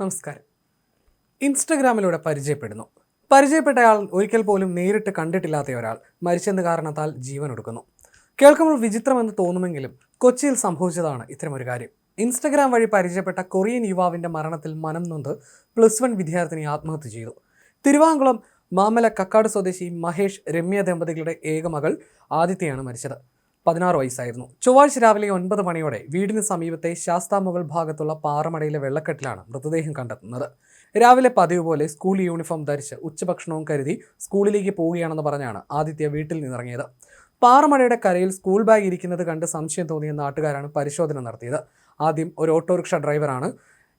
നമസ്കാരം. ഇൻസ്റ്റഗ്രാമിലൂടെ പരിചയപ്പെടുന്നു. പരിചയപ്പെട്ടയാൾ ഒരിക്കൽ പോലും നേരിട്ട് കണ്ടിട്ടില്ലാത്ത ഒരാൾ മരിച്ചെന്ന കാരണത്താൽ ജീവൻ ഒടുക്കുന്നു കേൾക്കുമ്പോൾ വിചിത്രമെന്ന് തോന്നുമെങ്കിലും കൊച്ചിയിൽ സംഭവിച്ചതാണ് ഇത്തരമൊരു കാര്യം. ഇൻസ്റ്റഗ്രാം വഴി പരിചയപ്പെട്ട കൊറിയൻ യുവാവിന്റെ മരണത്തിൽ മനം നൊന്ത് പ്ലസ് വൺ വിദ്യാർത്ഥിനി ആത്മഹത്യ ചെയ്തു. തിരുവാങ്കുളം മാമല കക്കാട് സ്വദേശി മഹേഷ് രമ്യ ദമ്പതികളുടെ ഏക മകൾ ആദിത്യയാണ് മരിച്ചത്. പതിനാറ് വയസ്സായിരുന്നു. ചൊവ്വാഴ്ച രാവിലെ ഒൻപത് മണിയോടെ വീടിന് സമീപത്തെ ശാസ്താമുകൾ ഭാഗത്തുള്ള പാറമടയിലെ വെള്ളക്കെട്ടിലാണ് മൃതദേഹം കണ്ടെത്തുന്നത്. രാവിലെ പതിവ് പോലെ സ്കൂൾ യൂണിഫോം ധരിച്ച് ഉച്ചഭക്ഷണവും കരുതി സ്കൂളിലേക്ക് പോവുകയാണെന്ന് പറഞ്ഞാണ് ആദിത്യ വീട്ടിൽ നിന്നിറങ്ങിയത്. പാറമടയുടെ കരയിൽ സ്കൂൾ ബാഗ് ഇരിക്കുന്നത് കണ്ട് സംശയം തോന്നിയ നാട്ടുകാരാണ് പരിശോധന നടത്തിയത്. ആദ്യം ഒരു ഓട്ടോറിക്ഷ ഡ്രൈവറാണ്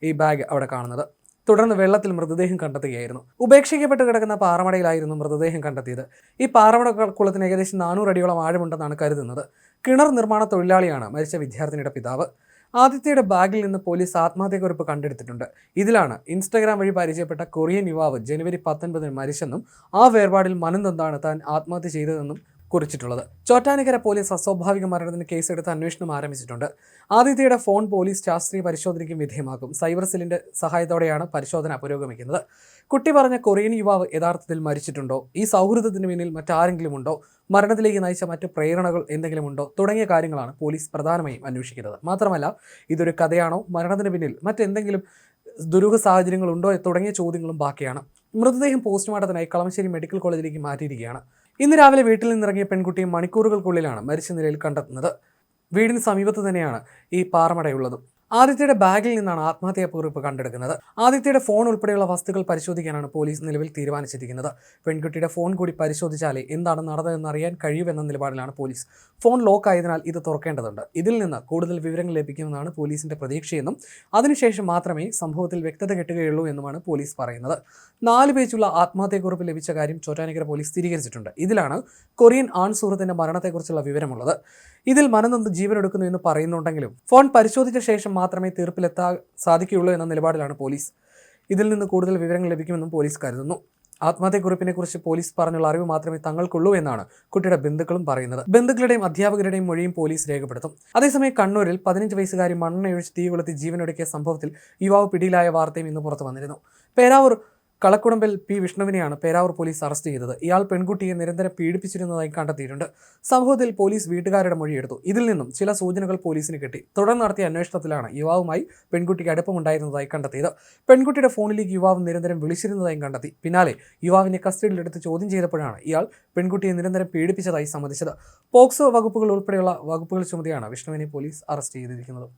ഈ ബാഗ് അവിടെ കാണുന്നത്. തുടർന്ന് വെള്ളത്തിൽ മൃതദേഹം കണ്ടെത്തുകയായിരുന്നു. ഉപേക്ഷിക്കപ്പെട്ട് കിടക്കുന്ന പാറമടയിലായിരുന്നു മൃതദേഹം കണ്ടെത്തിയത്. ഈ പാറമട കുളത്തിന് ഏകദേശം നാനൂറ് അടിയോളം ആഴമുണ്ടെന്നാണ് കരുതുന്നത്. കിണർ നിർമ്മാണ തൊഴിലാളിയാണ് മരിച്ച വിദ്യാർത്ഥിനിയുടെ പിതാവ്. ആദിത്യയുടെ ബാഗിൽ നിന്ന് പോലീസ് ആത്മഹത്യക്കുറിപ്പ് കണ്ടെടുത്തിട്ടുണ്ട്. ഇതിലാണ് ഇൻസ്റ്റാഗ്രാം വഴി പരിചയപ്പെട്ട കൊറിയൻ യുവാവ് ജനുവരി പത്തൊൻപതിന് മരിച്ചെന്നും ആ വേർപാടിൽ മനം തന്താണ് താൻ ആത്മഹത്യ ചെയ്തതെന്നും കുറിച്ചിട്ടുള്ളത്. ചോറ്റാനിക്കര പോലീസ് അസ്വാഭാവിക മരണത്തിന് കേസെടുത്ത് അന്വേഷണം ആരംഭിച്ചിട്ടുണ്ട്. ആദിത്യയുടെ ഫോൺ പോലീസ് ശാസ്ത്രീയ പരിശോധനയ്ക്കും വിധേയമാക്കും. സൈബർ സെല്ലിന്റെ സഹായത്തോടെയാണ് പരിശോധന പുരോഗമിക്കുന്നത്. കുട്ടി പറഞ്ഞ കൊറിയൻ യുവാവ് യഥാർത്ഥത്തിൽ മരിച്ചിട്ടുണ്ടോ? ഈ സൗഹൃദത്തിന് പിന്നിൽ മറ്റാരെങ്കിലും ഉണ്ടോ മരണത്തിലേക്ക് നയിച്ച മറ്റ് പ്രേരണകൾ എന്തെങ്കിലും ഉണ്ടോ തുടങ്ങിയ കാര്യങ്ങളാണ് പോലീസ് പ്രധാനമായും അന്വേഷിക്കുന്നത്. മാത്രമല്ല ഇതൊരു കഥയാണോ? മരണത്തിന് പിന്നിൽ മറ്റെന്തെങ്കിലും ദുരൂഹ സാഹചര്യങ്ങളുണ്ടോ? തുടങ്ങിയ ചോദ്യങ്ങളും ബാക്കിയാണ്. മൃതദേഹം പോസ്റ്റ്മോർട്ടത്തിനായി കളമശ്ശേരി മെഡിക്കൽ കോളേജിലേക്ക് മാറ്റിയിരിക്കുകയാണ്. ഇന്ന് രാവിലെ വീട്ടിൽ നിന്നിറങ്ങിയ പെൺകുട്ടിയെ മണിക്കൂറുകൾക്കുള്ളിലാണ് മരിച്ച നിലയിൽ കണ്ടെത്തുന്നത്. വീടിന് സമീപത്ത് തന്നെയാണ് ഈ പാറമടയുള്ളതും. ആദിത്യയുടെ ബാഗിൽ നിന്നാണ് ആത്മഹത്യാ കുറിപ്പ് കണ്ടെടുക്കുന്നത്. ആദിത്യയുടെ ഫോൺ ഉൾപ്പെടെയുള്ള വസ്തുക്കൾ പരിശോധിക്കാനാണ് പോലീസ് നിലവിൽ തീരുമാനിച്ചിരിക്കുന്നത്. പെൺകുട്ടിയുടെ ഫോൺ കൂടി പരിശോധിച്ചാലേ എന്താണ് നടന്നതെന്ന് അറിയാൻ കഴിയുമെന്ന നിലപാടിലാണ് പോലീസ്. ഫോൺ ലോക്ക് ആയതിനാൽ ഇത് തുറക്കേണ്ടതുണ്ട്. ഇതിൽ നിന്ന് കൂടുതൽ വിവരങ്ങൾ ലഭിക്കുമെന്നാണ് പോലീസിന്റെ പ്രതീക്ഷയെന്നും അതിനുശേഷം മാത്രമേ സംഭവത്തിൽ വ്യക്തത കിട്ടുകയുള്ളൂ എന്നുമാണ് പോലീസ് പറയുന്നത്. നാല് പേജുള്ള ആത്മഹത്യാക്കുറിപ്പ് ലഭിച്ച കാര്യം ചോറ്റാനിക്കര പോലീസ് സ്ഥിരീകരിച്ചിട്ടുണ്ട്. ഇതിലാണ് കൊറിയൻ ആൺ സുഹൃത്തിന്റെ മരണത്തെക്കുറിച്ചുള്ള വിവരമുള്ളത്. ഇതിൽ മനനൊന്ന് ജീവനെടുക്കുന്നു എന്ന് പറയുന്നുണ്ടെങ്കിലും ഫോൺ പരിശോധിച്ച ശേഷം മാത്രമേ തീർപ്പിലെത്താൻ സാധിക്കുകയുള്ളൂ എന്ന നിലപാടിലാണ് പോലീസ്. ഇതിൽ നിന്ന് കൂടുതൽ വിവരങ്ങൾ ലഭിക്കുമെന്നും പോലീസ് കരുതുന്നു. ആത്മഹത്യക്കുറിപ്പിനെ കുറിച്ച് പോലീസ് പറഞ്ഞുള്ള അറിവ് മാത്രമേ തങ്ങൾക്കുള്ളൂ എന്നാണ് കുട്ടിയുടെ ബന്ധുക്കളും പറയുന്നത്. ബന്ധുക്കളുടെയും അധ്യാപകരുടെയും മൊഴിയും പോലീസ് രേഖപ്പെടുത്തും. അതേസമയം കണ്ണൂരിൽ പതിനഞ്ച് വയസ്സുകാരി മണ്ണെയൊഴിച്ച് തീ കൊളുത്തി ജീവനൊടുക്കിയ സംഭവത്തിൽ യുവാവ് പിടിയിലായ വാർത്തയും ഇന്ന് പുറത്തു വന്നിരുന്നു. പേരാവൂർ കളക്കുടമ്പിൽ പി വിഷ്ണുവിനെയാണ് പേരാവൂർ പോലീസ് അറസ്റ്റ് ചെയ്തത്. ഇയാൾ പെൺകുട്ടിയെ നിരന്തരം പീഡിപ്പിച്ചിരുന്നതായി കണ്ടെത്തിയിട്ടുണ്ട്. സംഭവത്തിൽ പോലീസ് വീട്ടുകാരുടെ മൊഴിയെടുത്തു. ഇതിൽ നിന്നും ചില സൂചനകൾ പോലീസിന് കിട്ടി. തുടർന്ന് നടത്തിയ അന്വേഷണത്തിലാണ് യുവാവുമായി പെൺകുട്ടിക്ക് അടുപ്പമുണ്ടായിരുന്നതായി കണ്ടെത്തിയത്. പെൺകുട്ടിയുടെ ഫോണിലേക്ക് യുവാവ് നിരന്തരം വിളിച്ചിരുന്നതായും കണ്ടെത്തി. പിന്നാലെ യുവാവിനെ കസ്റ്റഡിയിലെടുത്ത് ചോദ്യം ചെയ്തപ്പോഴാണ് ഇയാൾ പെൺകുട്ടിയെ നിരന്തരം പീഡിപ്പിച്ചതായി സമ്മതിച്ചത്. പോക്സോ വകുപ്പുകൾ ഉൾപ്പെടെയുള്ള വകുപ്പുകൾ ചുമതിയാണ് വിഷ്ണുവിനെ പോലീസ് അറസ്റ്റ് ചെയ്തിരിക്കുന്നത്.